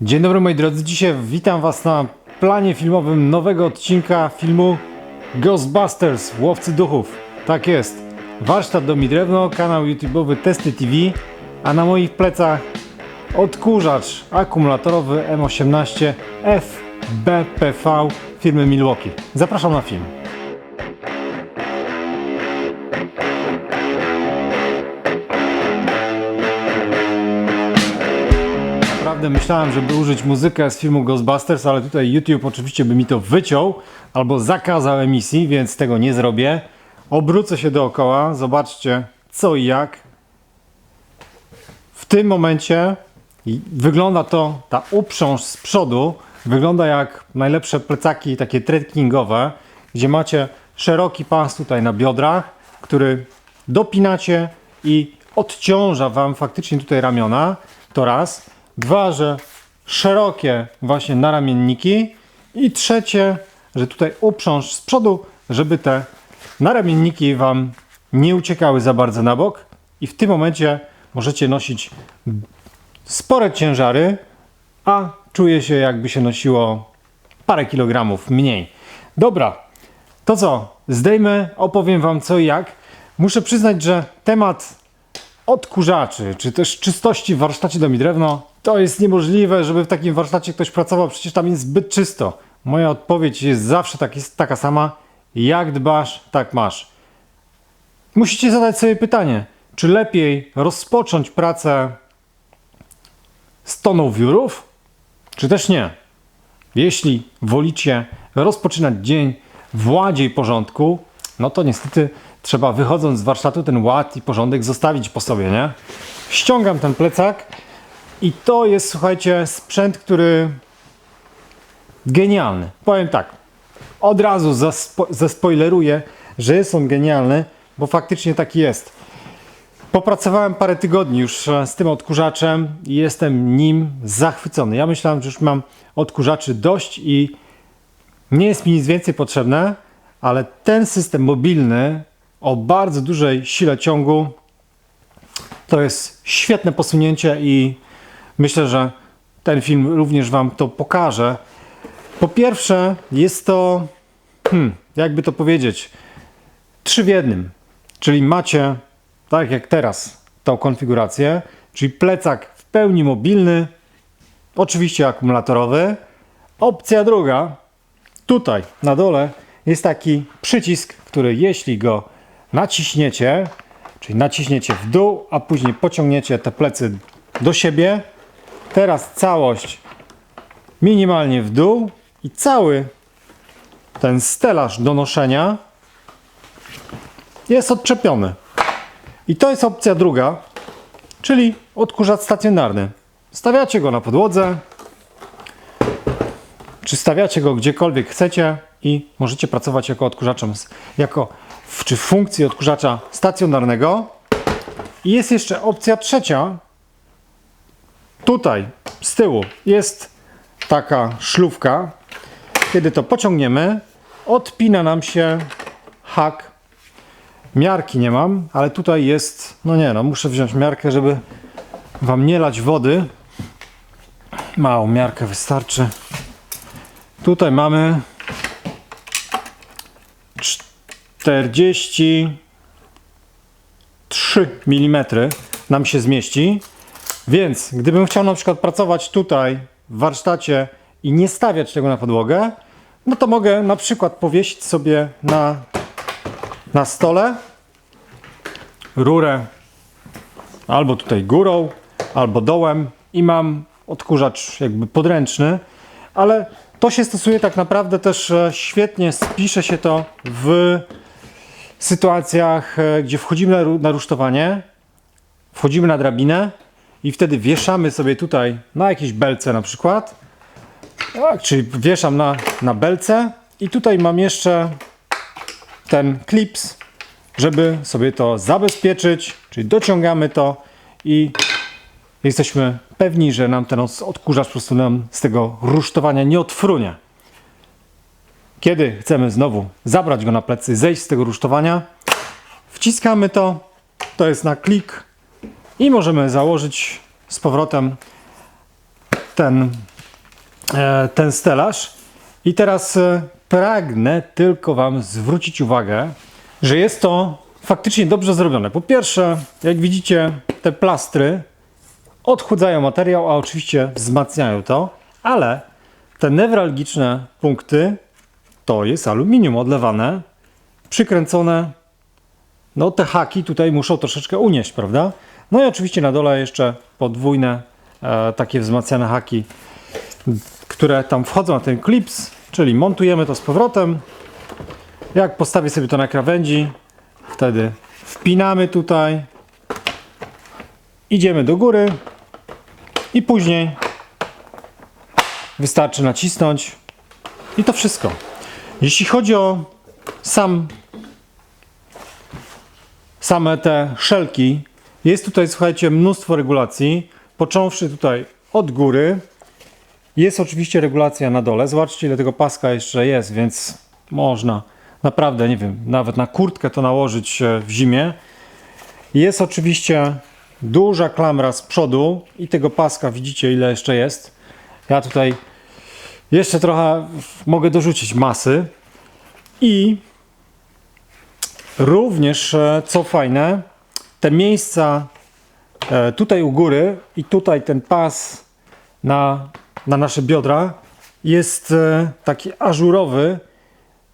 Dzień dobry moi drodzy, dzisiaj witam Was na planie filmowym nowego odcinka filmu Ghostbusters Łowcy Duchów. Tak jest, warsztat do mi drewno, kanał YouTube'owy Testy TV, a na moich plecach odkurzacz akumulatorowy M18 FBPV firmy Milwaukee. Zapraszam na film. Naprawdę myślałem, żeby użyć muzykę z filmu Ghostbusters, ale tutaj YouTube oczywiście by mi to wyciął albo zakazał emisji, więc tego nie zrobię. Obrócę się dookoła, zobaczcie co i jak. W tym momencie wygląda to, ta uprząż z przodu wygląda jak najlepsze plecaki takie trekkingowe, gdzie macie szeroki pas tutaj na biodrach, który dopinacie i odciąża Wam faktycznie tutaj ramiona. To raz. Dwa, że szerokie właśnie naramienniki. I trzecie, że tutaj uprząż z przodu, żeby te naramienniki Wam nie uciekały za bardzo na bok. I w tym momencie możecie nosić spore ciężary, a czuje się jakby się nosiło parę kilogramów mniej. Dobra, to co? Zdejmę, opowiem Wam co i jak. Muszę przyznać, że temat odkurzaczy, czy też czystości w warsztacie do mi drewno, to jest niemożliwe, żeby w takim warsztacie ktoś pracował, przecież tam jest zbyt czysto. Moja odpowiedź jest zawsze tak, jest taka sama. Jak dbasz, tak masz. Musicie zadać sobie pytanie, czy lepiej rozpocząć pracę z toną wiórów, czy też nie? Jeśli wolicie rozpoczynać dzień w ładzie i porządku, no to niestety trzeba wychodząc z warsztatu ten ład i porządek zostawić po sobie, nie? Ściągam ten plecak i to jest, słuchajcie, sprzęt, który genialny. Powiem tak, od razu zaspo- zaspoileruję, że jest on genialny, bo faktycznie taki jest. Popracowałem parę tygodni już e, z tym odkurzaczem i jestem nim zachwycony. Ja myślałem, że już mam odkurzaczy dość i nie jest mi nic więcej potrzebne, ale ten system mobilny o bardzo dużej sile ciągu to jest świetne posunięcie i myślę, że ten film również Wam to pokaże. Po pierwsze, jest to, hmm, jakby to powiedzieć, trzy w jednym. Czyli macie, tak jak teraz, tą konfigurację, czyli plecak w pełni mobilny, oczywiście akumulatorowy. Opcja druga, tutaj na dole jest taki przycisk, który jeśli go naciśniecie, czyli naciśniecie w dół, a później pociągniecie te plecy do siebie, teraz całość minimalnie w dół i cały ten stelaż do noszenia jest odczepiony. I to jest opcja druga, czyli odkurzacz stacjonarny. Stawiacie go na podłodze, czy stawiacie go gdziekolwiek chcecie i możecie pracować jako odkurzaczem, jako w, czy w funkcji odkurzacza stacjonarnego. I jest jeszcze opcja trzecia. Tutaj z tyłu jest taka szlufka. Kiedy to pociągniemy, odpina nam się hak. Miarki nie mam, ale tutaj jest, no nie no, muszę wziąć miarkę, żeby wam nie lać wody. Małą miarkę wystarczy. Tutaj mamy 43 mm nam się zmieści. Więc gdybym chciał na przykład pracować tutaj w warsztacie i nie stawiać tego na podłogę, no to mogę na przykład powiesić sobie na, na stole rurę albo tutaj górą, albo dołem i mam odkurzacz jakby podręczny, ale to się stosuje tak naprawdę też e, świetnie, spisze się to w sytuacjach, e, gdzie wchodzimy na, ru- na rusztowanie, wchodzimy na drabinę i wtedy wieszamy sobie tutaj na jakiejś belce na przykład, tak, czyli wieszam na, na belce i tutaj mam jeszcze ten klips, żeby sobie to zabezpieczyć, czyli dociągamy to i jesteśmy pewni, że nam ten odkurzacz po prostu nam z tego rusztowania nie odfrunie. Kiedy chcemy znowu zabrać go na plecy, zejść z tego rusztowania, wciskamy to, to jest na klik i możemy założyć z powrotem ten, e, ten stelaż. I teraz e, pragnę tylko Wam zwrócić uwagę, że jest to faktycznie dobrze zrobione. Po pierwsze, jak widzicie, te plastry odchudzają materiał, a oczywiście wzmacniają to, ale te newralgiczne punkty to jest aluminium odlewane, przykręcone. No te haki tutaj muszą troszeczkę unieść, prawda? No i oczywiście na dole jeszcze podwójne e, takie wzmacniane haki, które tam wchodzą na ten klips, czyli montujemy to z powrotem. Jak postawię sobie to na krawędzi, wtedy wpinamy tutaj, idziemy do góry i później wystarczy nacisnąć i to wszystko. Jeśli chodzi o sam same te szelki, jest tutaj, słuchajcie, mnóstwo regulacji, począwszy tutaj od góry. Jest oczywiście regulacja na dole. Zobaczcie, ile tego paska jeszcze jest, więc można naprawdę, nie wiem, nawet na kurtkę to nałożyć e, w zimie. Jest oczywiście duża klamra z przodu i tego paska widzicie, ile jeszcze jest. Ja tutaj jeszcze trochę mogę dorzucić masy. I również, e, co fajne, te miejsca e, tutaj u góry i tutaj ten pas na, na nasze biodra jest e, taki ażurowy.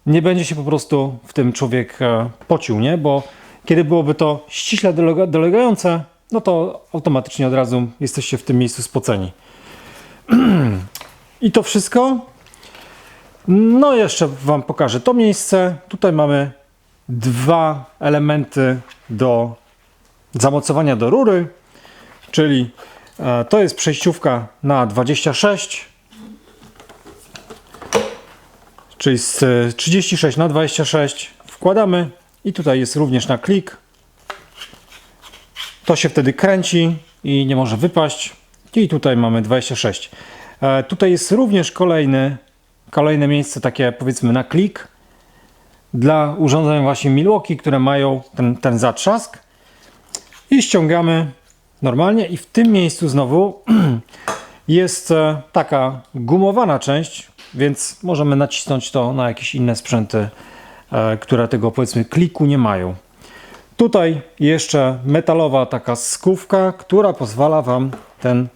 Nie będzie się po prostu w tym człowiek pocił, nie? Bo kiedy byłoby to ściśle dolega- dolegające, no to automatycznie od razu jesteście w tym miejscu spoceni. I to wszystko. No, jeszcze Wam pokażę to miejsce. Tutaj mamy dwa elementy do zamocowania do rury, czyli e, to jest przejściówka na 26, czyli z e, 36 na 26 wkładamy i tutaj jest również na klik. To się wtedy kręci i nie może wypaść. I tutaj mamy 26. E, Tutaj jest również kolejny, kolejne miejsce takie powiedzmy na klik dla urządzeń właśnie Milwaukee, które mają ten, ten zatrzask i ściągamy normalnie i w tym miejscu znowu jest e, taka gumowana część, więc możemy nacisnąć to na jakieś inne sprzęty, e, które tego powiedzmy kliku nie mają. Tutaj jeszcze metalowa taka skówka, która pozwala Wam ten,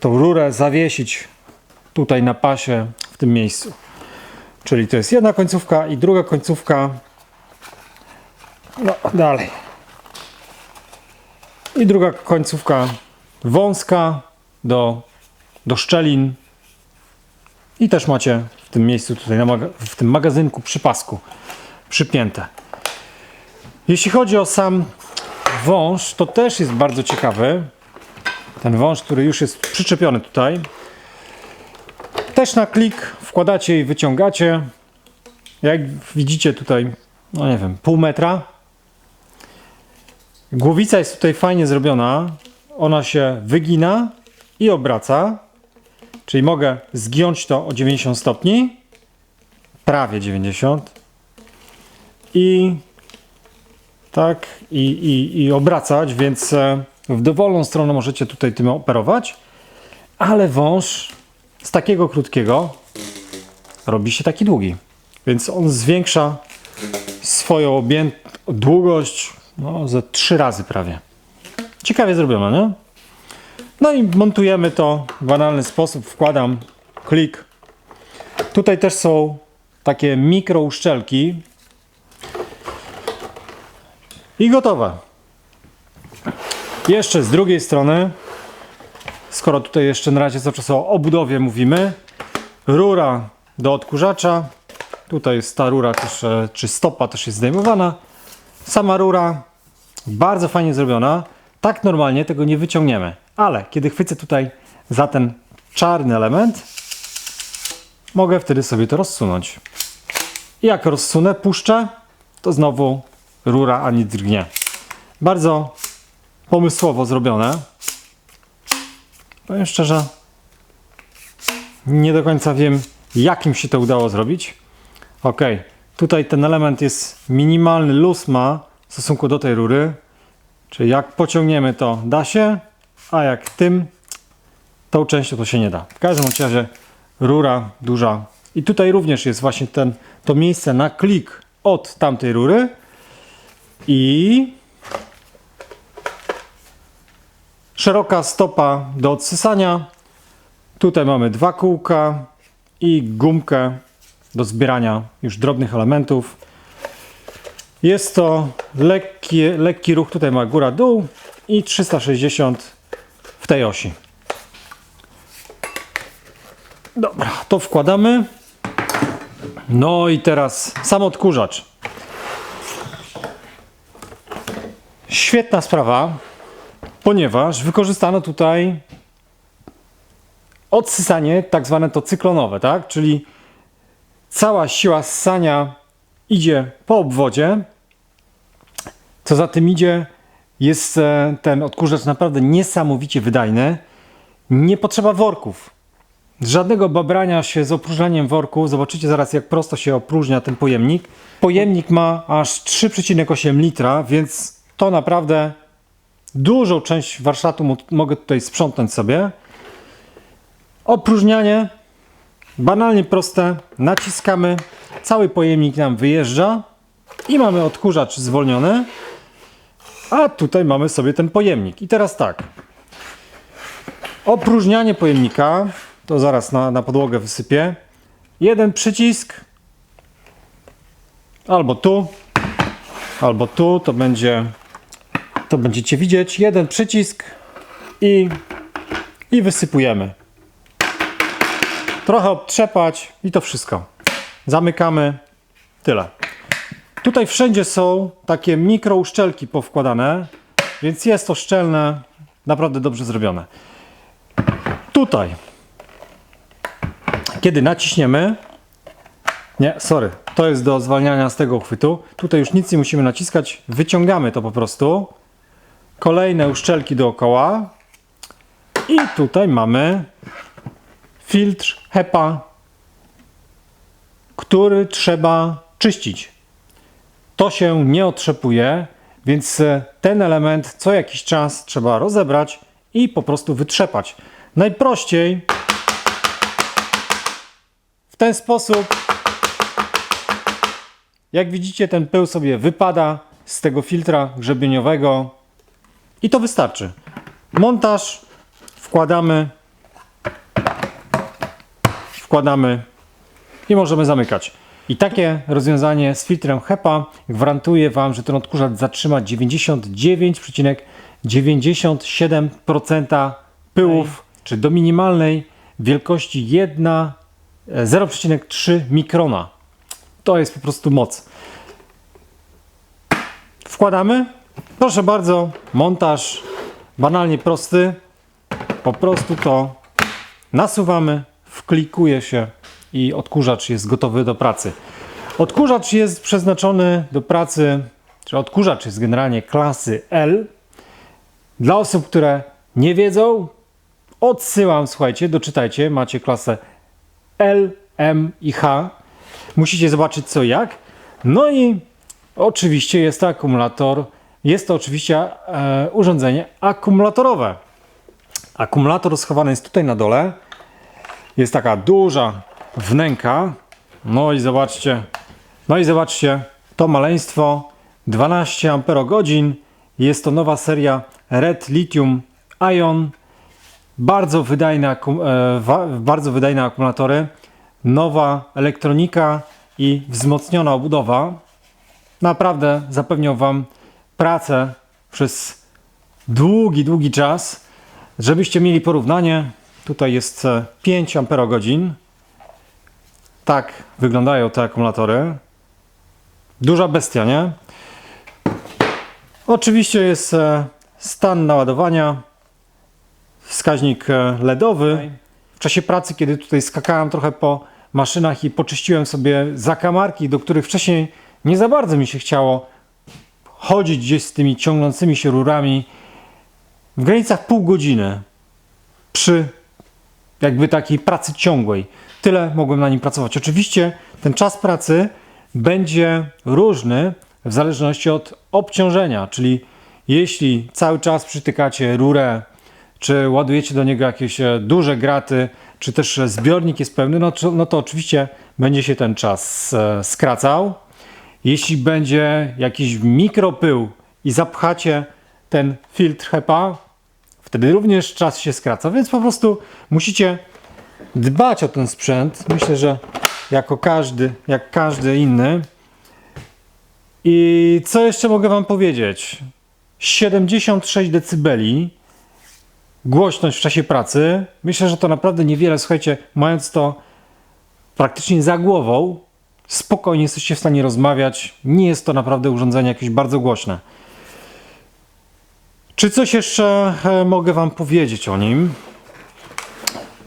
tą rurę zawiesić tutaj na pasie w tym miejscu. Czyli to jest jedna końcówka i druga końcówka. No, dalej. I druga końcówka wąska do, do szczelin. I też macie w tym miejscu, tutaj w tym magazynku przy pasku przypięte. Jeśli chodzi o sam wąż, to też jest bardzo ciekawy. Ten wąż, który już jest przyczepiony tutaj. Też na klik wkładacie i wyciągacie. Jak widzicie tutaj, no nie wiem, pół metra. Głowica jest tutaj fajnie zrobiona. Ona się wygina i obraca. Czyli mogę zgiąć to o 90 stopni. Prawie 90. I tak, i, i, i obracać, więc e, w dowolną stronę możecie tutaj tym operować. Ale wąż z takiego krótkiego robi się taki długi. Więc on zwiększa swoją objęt długość no, ze trzy razy prawie. Ciekawie zrobione, nie? No i montujemy to w banalny sposób. Wkładam klik. Tutaj też są takie mikro uszczelki. I gotowe. Jeszcze z drugiej strony skoro tutaj jeszcze na razie cały czas o obudowie mówimy, rura do odkurzacza, tutaj jest ta rura też, e, czy stopa też jest zdejmowana, sama rura bardzo fajnie zrobiona, tak normalnie tego nie wyciągniemy, ale kiedy chwycę tutaj za ten czarny element, mogę wtedy sobie to rozsunąć. Jak rozsunę, puszczę, to znowu rura ani drgnie. Bardzo pomysłowo zrobione. Powiem szczerze, nie do końca wiem, jakim się to udało zrobić. Ok, tutaj ten element jest minimalny, luz ma w stosunku do tej rury. Czyli jak pociągniemy to da się, a jak tym tą częścią to się nie da. W każdym razie rura duża. I tutaj również jest właśnie ten, to miejsce na klik od tamtej rury. I szeroka stopa do odsysania. Tutaj mamy dwa kółka i gumkę do zbierania już drobnych elementów. Jest to lekki, lekki ruch, tutaj ma góra-dół i 360 w tej osi. Dobra, to wkładamy. No i teraz sam odkurzacz. Świetna sprawa, ponieważ wykorzystano tutaj odsysanie tak zwane to cyklonowe, tak? Czyli cała siła ssania idzie po obwodzie. Co za tym idzie, jest e, ten odkurzacz naprawdę niesamowicie wydajny. Nie potrzeba worków. Żadnego babrania się z opróżnianiem worków. Zobaczycie zaraz, jak prosto się opróżnia ten pojemnik. Pojemnik ma aż 3,8 litra, więc to naprawdę dużą część warsztatu mo- mogę tutaj sprzątnąć sobie. Opróżnianie banalnie proste. Naciskamy, cały pojemnik nam wyjeżdża i mamy odkurzacz zwolniony. A tutaj mamy sobie ten pojemnik. I teraz tak. Opróżnianie pojemnika, to zaraz na, na podłogę wysypię. Jeden przycisk, albo tu, albo tu, to będzie, to będziecie widzieć. Jeden przycisk i, i wysypujemy. Trochę obtrzepać i to wszystko. Zamykamy. Tyle. Tutaj wszędzie są takie mikro uszczelki powkładane, więc jest to szczelne, naprawdę dobrze zrobione. Tutaj, kiedy naciśniemy, nie, sorry, to jest do zwalniania z tego uchwytu. Tutaj już nic nie musimy naciskać, wyciągamy to po prostu. Kolejne uszczelki dookoła. I tutaj mamy filtr HEPA, który trzeba czyścić to się nie otrzepuje, więc ten element co jakiś czas trzeba rozebrać i po prostu wytrzepać. Najprościej w ten sposób, jak widzicie, ten pył sobie wypada z tego filtra grzebieniowego i to wystarczy. Montaż wkładamy, wkładamy i możemy zamykać. I takie rozwiązanie z filtrem HEPA gwarantuje Wam, że ten odkurzacz zatrzyma 99,97% pyłów, czy do minimalnej wielkości 1, e, 0,3 mikrona. To jest po prostu moc. Wkładamy. Proszę bardzo, montaż banalnie prosty. Po prostu to nasuwamy, wklikuje się i odkurzacz jest gotowy do pracy. Odkurzacz jest przeznaczony do pracy, czy odkurzacz jest generalnie klasy L. Dla osób, które nie wiedzą, odsyłam, słuchajcie, doczytajcie, macie klasę L, M i H. Musicie zobaczyć co jak. No i oczywiście jest to akumulator, jest to oczywiście e, urządzenie akumulatorowe. Akumulator schowany jest tutaj na dole. Jest taka duża wnęka. No i zobaczcie, no i zobaczcie, to maleństwo 12 Ah. Jest to nowa seria Red Lithium Ion. Bardzo wydajne, e, bardzo wydajne akumulatory. Nowa elektronika i wzmocniona obudowa. Naprawdę zapewnią Wam pracę przez długi, długi czas. Żebyście mieli porównanie, tutaj jest e, 5 Ah. Tak wyglądają te akumulatory. Duża bestia, nie? Oczywiście jest e, stan naładowania, wskaźnik e, LEDowy. W czasie pracy, kiedy tutaj skakałem trochę po maszynach i poczyściłem sobie zakamarki, do których wcześniej nie za bardzo mi się chciało chodzić gdzieś z tymi ciągnącymi się rurami, w granicach pół godziny przy jakby takiej pracy ciągłej. Tyle mogłem na nim pracować. Oczywiście ten czas pracy będzie różny w zależności od obciążenia, czyli jeśli cały czas przytykacie rurę, czy ładujecie do niego jakieś e, duże graty, czy też e, zbiornik jest pełny, no, to- no to oczywiście będzie się ten czas e, skracał. Jeśli będzie jakiś mikropył i zapchacie ten filtr HEPA, wtedy również czas się skraca, więc po prostu musicie dbać o ten sprzęt. Myślę, że jako każdy, jak każdy inny. I co jeszcze mogę Wam powiedzieć? 76 decybeli głośność w czasie pracy. Myślę, że to naprawdę niewiele. Słuchajcie, mając to praktycznie za głową, spokojnie jesteście w stanie rozmawiać. Nie jest to naprawdę urządzenie jakieś bardzo głośne. Czy coś jeszcze e, mogę Wam powiedzieć o nim?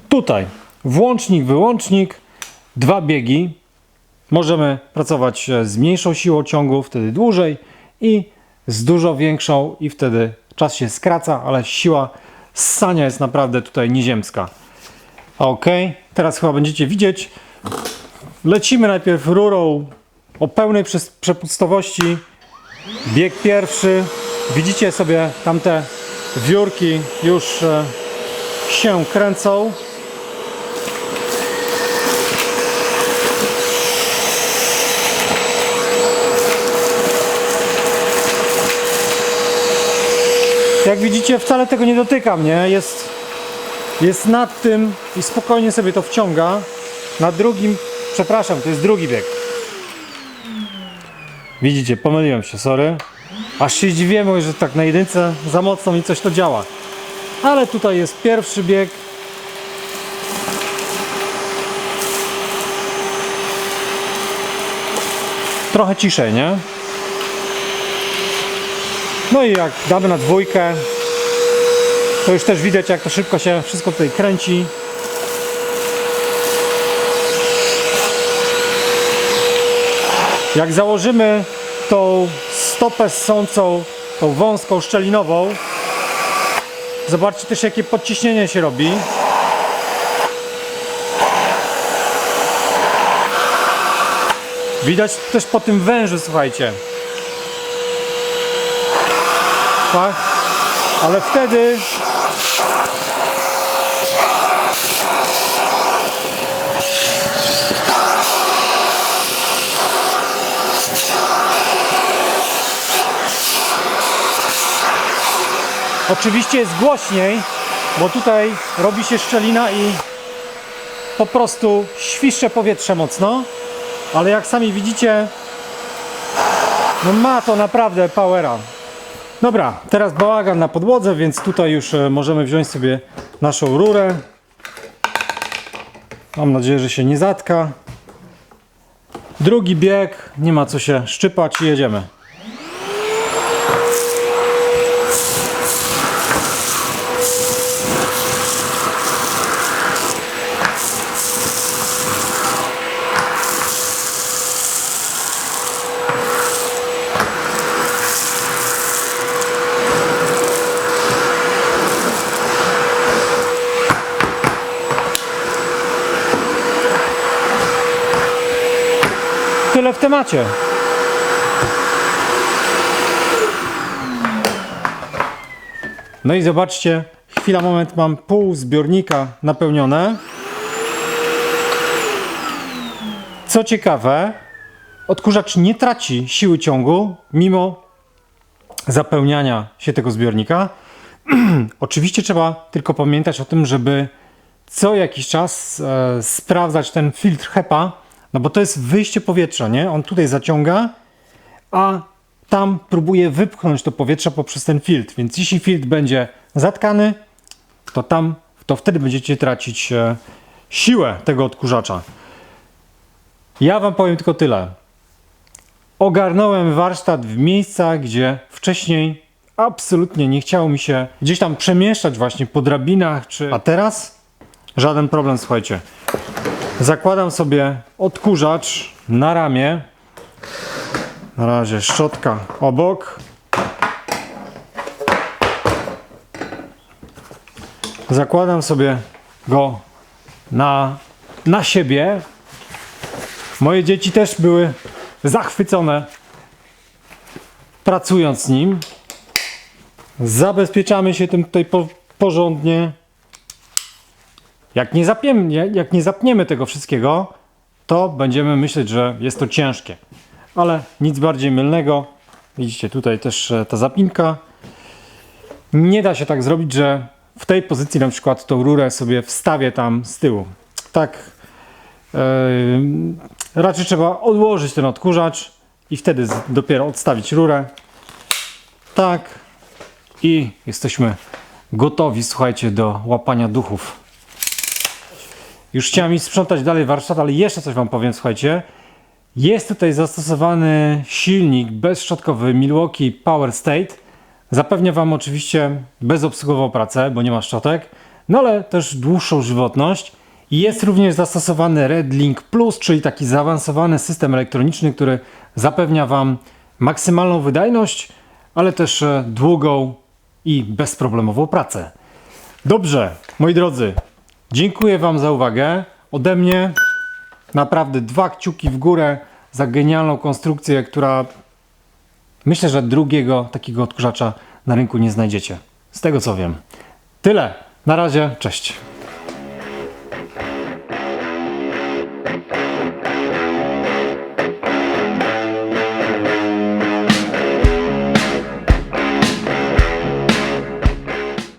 Tutaj włącznik, wyłącznik, dwa biegi. Możemy pracować e, z mniejszą siłą ciągu, wtedy dłużej i z dużo większą i wtedy czas się skraca, ale siła ssania jest naprawdę tutaj nieziemska. Ok, teraz chyba będziecie widzieć. Lecimy najpierw rurą o pełnej przepustowości. Bieg pierwszy. Widzicie sobie tamte wiórki już e, się kręcą. Jak widzicie, wcale tego nie dotykam, nie? Jest, jest nad tym i spokojnie sobie to wciąga. Na drugim, przepraszam, to jest drugi bieg. Widzicie, pomyliłem się, sorry. Aż się zdziwiłem, że tak na jedynce za mocno mi coś to działa. Ale tutaj jest pierwszy bieg. Trochę ciszej, nie? No i jak damy na dwójkę, to już też widać jak to szybko się wszystko tutaj kręci. Jak założymy tą stopę ssącą, tą wąską, szczelinową, zobaczcie też jakie podciśnienie się robi. Widać też po tym wężu, słuchajcie. Tak? Ale wtedy Oczywiście jest głośniej, bo tutaj robi się szczelina i po prostu świszcze powietrze mocno, ale jak sami widzicie, no ma to naprawdę powera. Dobra, teraz bałagan na podłodze, więc tutaj już e, możemy wziąć sobie naszą rurę. Mam nadzieję, że się nie zatka. Drugi bieg, nie ma co się szczypać i jedziemy. Temacie. No i zobaczcie, chwila, moment, mam pół zbiornika napełnione. Co ciekawe, odkurzacz nie traci siły ciągu mimo zapełniania się tego zbiornika. Oczywiście trzeba tylko pamiętać o tym, żeby co jakiś czas e, sprawdzać ten filtr HEPA, no bo to jest wyjście powietrza, nie? On tutaj zaciąga, a tam próbuje wypchnąć to powietrze poprzez ten filtr. Więc jeśli filtr będzie zatkany, to tam, to wtedy będziecie tracić e, siłę tego odkurzacza. Ja Wam powiem tylko tyle. Ogarnąłem warsztat w miejscach, gdzie wcześniej absolutnie nie chciało mi się gdzieś tam przemieszczać właśnie po drabinach, czy... A teraz żaden problem, słuchajcie. Zakładam sobie odkurzacz na ramię. Na razie szczotka obok. Zakładam sobie go na, na siebie. Moje dzieci też były zachwycone pracując nim. Zabezpieczamy się tym tutaj po, porządnie. Jak nie, jak nie zapniemy tego wszystkiego, to będziemy myśleć, że jest to ciężkie. Ale nic bardziej mylnego. Widzicie tutaj też e, ta zapinka. Nie da się tak zrobić, że w tej pozycji na przykład tą rurę sobie wstawię tam z tyłu. Tak. Yy, raczej trzeba odłożyć ten odkurzacz i wtedy dopiero odstawić rurę. Tak. I jesteśmy gotowi, słuchajcie, do łapania duchów. Już chciałem iść sprzątać dalej warsztat, ale jeszcze coś Wam powiem, słuchajcie. Jest tutaj zastosowany silnik bezszczotkowy Milwaukee Power State. Zapewnia Wam oczywiście bezobsługową pracę, bo nie ma szczotek, no ale też dłuższą żywotność. Jest również zastosowany RedLink Plus, czyli taki zaawansowany system elektroniczny, który zapewnia Wam maksymalną wydajność, ale też e, długą i bezproblemową pracę. Dobrze, moi drodzy, dziękuję Wam za uwagę. Ode mnie naprawdę dwa kciuki w górę za genialną konstrukcję, która myślę, że drugiego takiego odkurzacza na rynku nie znajdziecie. Z tego co wiem. Tyle. Na razie, cześć.